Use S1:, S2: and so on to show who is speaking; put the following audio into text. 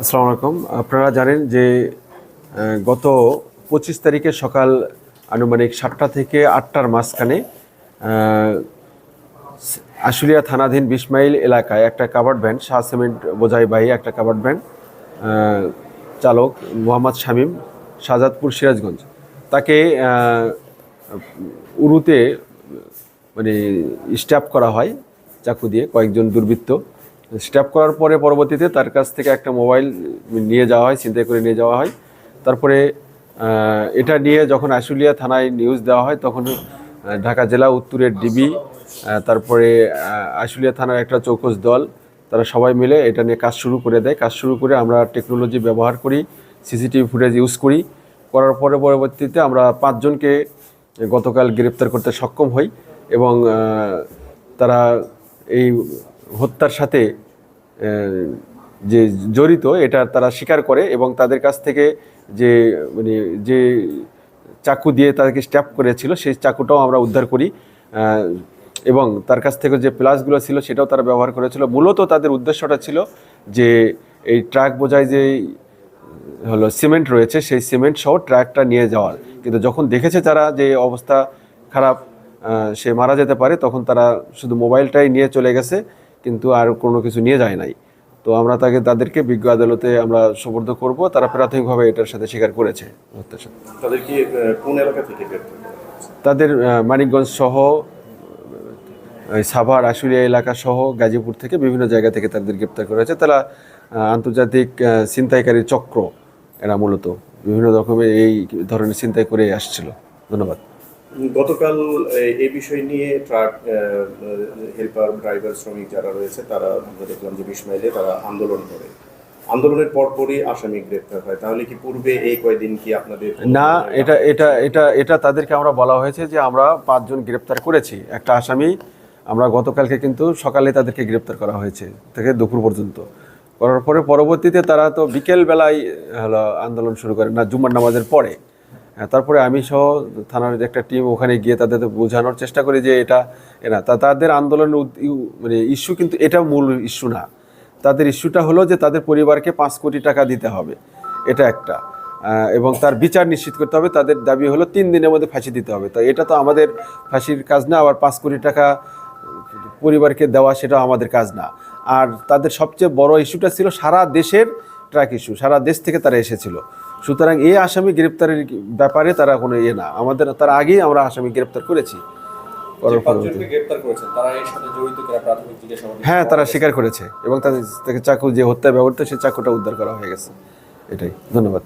S1: আসসালামু আলাইকুম। আপনারা জানেন যে গত পঁচিশ তারিখে সকাল আনুমানিক সাতটা থেকে আটটার মাঝখানে আশুলিয়া থানাধীন বিশ মাইল এলাকায় একটা কাভার্ড ভ্যান, শাহ সিমেন্ট বোঝাই বোঝাইবাহী একটা কাভার্ড ভ্যান চালক মোহাম্মদ শামীম, শাহজাদপুর সিরাজগঞ্জ। তাকে উরুতে মানে স্ট্যাপ করা হয়, চাকু দিয়ে কয়েকজন দুর্বৃত্ত। স্ট্যাপ করার পরে পরবর্তীতে তার কাছ থেকে একটা মোবাইল নিয়ে যাওয়া হয় ছিনতাই করে নিয়ে যাওয়া হয়। তারপরে এটা নিয়ে যখন আশুলিয়া থানায় নিউজ দেওয়া হয়, তখন ঢাকা জেলা উত্তরের ডিবি তারপরে আশুলিয়া থানার একটা চৌকস দল, তারা সবাই মিলে এটা নিয়ে কাজ শুরু করে দেয়। কাজ শুরু করে আমরা টেকনোলজি ব্যবহার করি সিসিটিভি ফুটেজ ইউজ করি। করার পরে পরবর্তীতে আমরা পাঁচজনকে গতকাল গ্রেপ্তার করতে সক্ষম হই এবং তারা এই হত্যার সাথে যে জড়িত, এটা তারা স্বীকার করে এবং তাদের কাছ থেকে যে মানে যে চাকু দিয়ে তাদেরকে স্ট্যাপ করেছিল, সেই চাকুটাও আমরা উদ্ধার করি। এবং তার কাছ থেকে যে প্লাসগুলো ছিল, সেটাও তারা ব্যবহার করেছিল। মূলত তাদের উদ্দেশ্যটা ছিল যে, এই ট্রাক বোঝায় যে, হলো সিমেন্ট রয়েছে, সেই সিমেন্ট সহ ট্রাকটা নিয়ে যাওয়ার। কিন্তু যখন দেখেছে তারা যে অবস্থা খারাপ সে মারা যেতে পারে, তখন তারা শুধু মোবাইলটাই নিয়ে চলে গেছে। কিন্তু আর কোনো কিছু নিয়ে যায় নাই। তো আমরা তাকে তাদেরকে বিজ্ঞ আদালতে আমরা সোপর্দ করব। তারা প্রাথমিকভাবে এটার সাথে স্বীকার করেছে হত্যার সাথে।
S2: তাদের কি কোন এলাকা থেকে?
S1: তাদের মানিকগঞ্জ সহ সাভার আশুলিয়া এলাকা সহ গাজীপুর থেকে বিভিন্ন জায়গা থেকে তাদের গ্রেপ্তার করা হয়েছে। তারা আন্তর্জাতিক ছিনতাইকারী চক্র এরা মূলত। বিভিন্ন রকমের এই ধরনের ছিনতাই করে আসছিল। ধন্যবাদ।
S2: গতকাল এই- বিষয় নিয়ে ট্রাক হেল্পার, ড্রাইভার, শ্রমিক যারা রয়েছে, তারা আমরা দেখলাম যে বিশ মাইলে তারা আন্দোলন করে। আন্দোলনের পরপরই আসামি গ্রেপ্তার হয়। তাহলে কি পূর্বে এই কয়দিন কি আপনাদের
S1: না, এটা এটা এটা এটা তাদেরকে আমরা বলা হয়েছে যে আমরা পাঁচজন গ্রেপ্তার করেছি, একটা আসামি। আমরা গতকালকে কিন্তু সকালে তাদেরকে গ্রেপ্তার করা হয়েছে, থেকে দুপুর পর্যন্ত। করার পরে পরবর্তীতে তারা তো বিকেলবেলায়, হলো, আন্দোলন শুরু করে, না, জুম্মার নামাজের পরে। তারপরে আমি সহ থানার একটা টিম ওখানে গিয়ে তাদের বোঝানোর চেষ্টা করি যে এটা এরা তা তাদের আন্দোলনের মানে ইস্যু কিন্তু এটা মূল ইস্যু না। তাদের ইস্যুটা হলো যে তাদের পরিবারকে পাঁচ কোটি টাকা দিতে হবে, এটা একটা। এবং তার বিচার নিশ্চিত করতে হবে, তাদের দাবি হলো তিন দিনের মধ্যে ফাঁসি দিতে হবে। তো এটা তো আমাদের ফাঁসির কাজ না, আবার পাঁচ কোটি টাকা পরিবারকে দেওয়া সেটা আমাদের কাজ না। আর তাদের সবচেয়ে বড় ইস্যুটা ছিল সারা দেশের ট্রাক ইস্যু সারা দেশ থেকে তারা এসেছিল। সুতরাং এই আসামি গ্রেপ্তারের ব্যাপারে তারা কোনো ইয়ে না। আমাদের তার আগেই আমরা আসামি গ্রেপ্তার করেছি। হ্যাঁ তারা স্বীকার করেছে এবং তাদের চাকু যে হত্যা ব্যবহৃত সেই চাকুটা উদ্ধার করা হয়ে গেছে। এটাই। ধন্যবাদ।